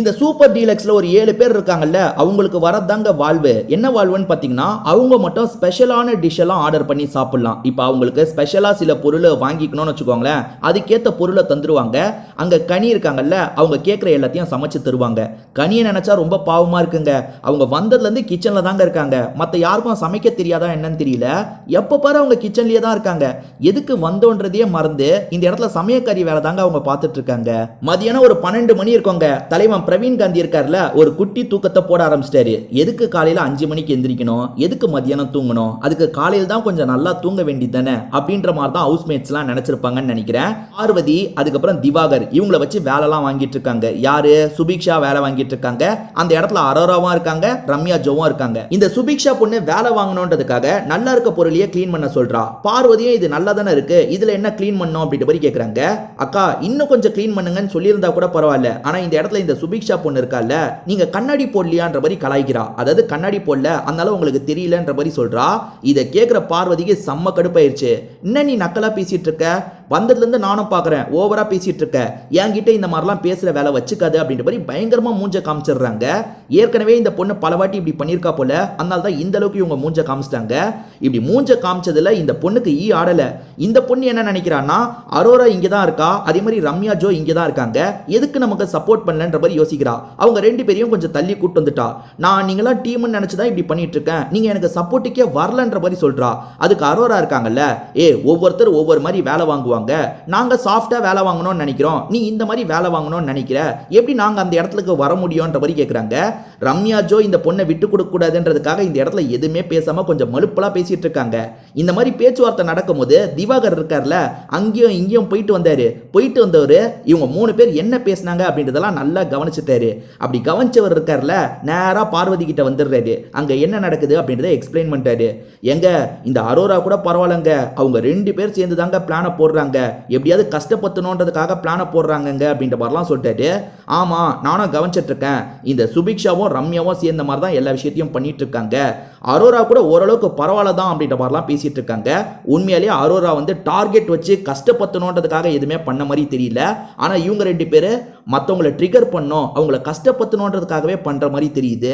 இந்த சூப்பர் டீலக்ஸில் ஒரு ஏழு பேர் இருக்காங்கல்ல அவங்களுக்கு வரதாங்க வாழ்வு. என்ன வாழ்வுன்னு பார்த்தீங்கன்னா அவங்க மட்டும் ஸ்பெஷலான டிஷ்ஷெல்லாம் ஆர்டர் பண்ணி சாப்பிட்லாம். இப்போ அவங்களுக்கு ஸ்பெஷலாக சில பொருளை வாங்கிக்கணும்னு வச்சுக்கோங்களேன் அதுக்கேற்ற பொருளை தந்துருவாங்க. அங்கே கனி இருக்காங்கல்ல அவங்க கேட்குற எல்லாத்தையும் சமைச்சு தருவாங்க. கனியை நினச்சா ரொம்ப பாவமாக இருக்குங்க. அவங்க வந்ததுலேருந்து கிச்சனில் தாங்க இருக்காங்க. மற்ற யாருக்கும் சமைக்க தெரியாதா என்னன்னு தெரியல. எப்போ பாரு அவங்க கிச்சன்லேயே தான் இருக்காங்க. எதுக்கு வந்தோன்றதையே மறந்து இந்த இடத்துல சமயக்காரி வேலை தாங்க அவங்க பார்த்துட்டு இருக்காங்க. மதியானம் ஒரு பன்னெண்டு மணி இருக்கோங்க. தலைவன் பிரவீன் காந்தி இருக்கார்ல ஒரு குட்டி தூக்கத்தை போட ஆரம்பிச்சிட்டாரு. எதுக்கு காலையில அஞ்சு மணிக்கு எந்திரிக்கணும்? எதுக்கு மதியானம் தூங்கணும்? அதுக்கு காலையில் தான் கொஞ்சம் நல்லா தூங்க வேண்டியது தானே அப்படின்ற மாதிரி தான் ஹவுஸ் மேட்ஸ்லாம் நினைச்சிருப்பாங்கன்னு நினைக்கிறேன். பார்வதி அதுக்கப்புறம் திவாகர் இவங்கள வச்சு வேலைலாம் வாங்கிட்டு இருக்காங்க. யாரு? சுபிக்ஷா வேலை வாங்கிட்டு இருக்காங்க. அந்த இடத்துல அரோராவும் இருக்காங்க ரம்யா ஜோவும் இருக்காங்க. இந்த சுபிக்ஷா பொண்ணு வேலை வாங்கணுன்றதுக்காக நல்லா இருக்க பொருளையே கிளீன் பண்ண சொல்றா. பார்வதியும் இது நல்லா தானே இருக்கு. இதுல என்ன கிளீன் பண்ணும் அப்படின்ற மாதிரி கேக்குறாங்க. அக்கா இன்னும் கொஞ்சம் க்ளீன் பண்ணுங்கன்னு சொல்லியிருந்தா கூட பரவாயில்ல. ஆனா இந்த இடத்துல இந்த சுபிக்ஷா பொண்ணு இருக்கால நீங்க கண்ணாடி போடலையான்ற மாதிரி கலாய்க்கிறா. அதாவது கண்ணாடி போடல அதனால உங்களுக்கு தெரியலன்ற மாதிரி சொல்றா. இதை கேட்குற பார்வதிக்கு செம்ம கடுப்பாயிருச்சு. என்ன நீ நக்கலா பேசிட்டு இருக்க? வந்ததுலேருந்து நானும் பார்க்குறேன் ஓவராக பேசிகிட்டு இருக்க என்கிட்ட இந்த மாதிரிலாம் பேசுகிற வேலை வச்சுக்காது அப்படின்ற மாதிரி பயங்கரமாக மூஞ்ச காமிச்சிடுறாங்க. ஏற்கனவே இந்த பொண்ணு பல வாட்டி இப்படி பண்ணியிருக்கா போல அதனால தான் இந்த அளவுக்கு இவங்க மூஞ்ச காமிச்சிட்டாங்க. இப்படி மூஞ்ச காமிச்சதில் இந்த பொண்ணுக்கு ஈ ஆடலை. இந்த பொண்ணு என்ன நினைக்கிறான்னா அரோரா இங்கே தான் இருக்கா? அதே மாதிரி ரம்யா ஜோ இங்கே தான் இருக்காங்க. எதுக்கு நமக்கு சப்போர்ட் பண்ணலன்ற மாதிரி யோசிக்கிறா. அவங்க ரெண்டு பேரையும் கொஞ்சம் தள்ளி கூட்டு வந்துட்டா. நான் நீங்களாம் டீம்னு நினச்சி தான் இப்படி பண்ணிட்டு இருக்கேன் நீங்கள் எனக்கு சப்போர்ட்டுக்கே வரலன்ற மாதிரி சொல்கிறா அதுக்கு அரோரா இருக்காங்கல்ல ஏ ஒவ்வொருத்தர் ஒவ்வொரு மாதிரி வேலை வாங்குவாங்க. நாங்க சாஃப்டா வேலை வாங்கணும்னு நினைக்கிறோம். நீ இந்த மாதிரி வேலை வாங்கணும்னு நினைக்கிற. எப்படி நாங்கள் அந்த இடத்துக்கு வர முடியும்ன்ற மாதிரி கேட்குறாங்க ரம்யா ஜோ இந்த பொண்ணை விட்டு கொடுக்கக்கூடாதுன்றதுக்காக இந்த இடத்துல எதுவுமே பேசாமல் கொஞ்சம் மலுப்பலா பேசிகிட்டு இருக்காங்க. இந்த மாதிரி பேச்சுவார்த்தை நடக்கும்போது திவாகர் இருக்கார்ல அங்கேயும் இங்கேயும் போயிட்டு வந்தார். போயிட்டு வந்தவர் இவங்க மூணு பேர் என்ன பேசுனாங்க அப்படின்றதெல்லாம் நல்லா கவனிச்சுட்டாரு. அப்படி கவனிச்சவர் இருக்கார்ல நேராக பார்வதி கிட்ட வந்துடுறாரு. அங்கே என்ன நடக்குது அப்படின்றத எக்ஸ்பிளைன் பண்ணிட்டாரு. எங்க இந்த அரோரா கூட பரவாயில்லங்க. அவங்க ரெண்டு பேர் சேர்ந்து தாங்க பிளானை போடுறாங்க. எப்படியாவது கஷ்டப்படுத்தணுன்றதுக்காக பிளானை போடுறாங்கங்க அப்படின்ற மாதிரிலாம் சொல்லிட்டாரு. ஆமா நானும் கவனிச்சிட்டு இருக்கேன் இந்த சுபிக்ஷாவும் ரம்யாவும் சேர்ந்த மாதிரி தான் எல்லா விஷயத்தையும் பண்ணிட்டு இருக்காங்க அரோரா கூட ஓரளவுக்கு பரவாயில்ல தான் அப்படின்ற மாதிரிலாம் பேசிட்டு இருக்காங்க உண்மையாலேயே அரோரா வந்து டார்கெட் வச்சு கஷ்டப்படுத்தணுன்றதுக்காக எதுவுமே பண்ண மாதிரி தெரியல. ஆனால் இவங்க ரெண்டு பேர் மற்றவங்களை ட்ரிகர் பண்ணோம். அவங்கள கஷ்டப்படுத்தணுன்றதுக்காகவே பண்ணுற மாதிரி தெரியுது.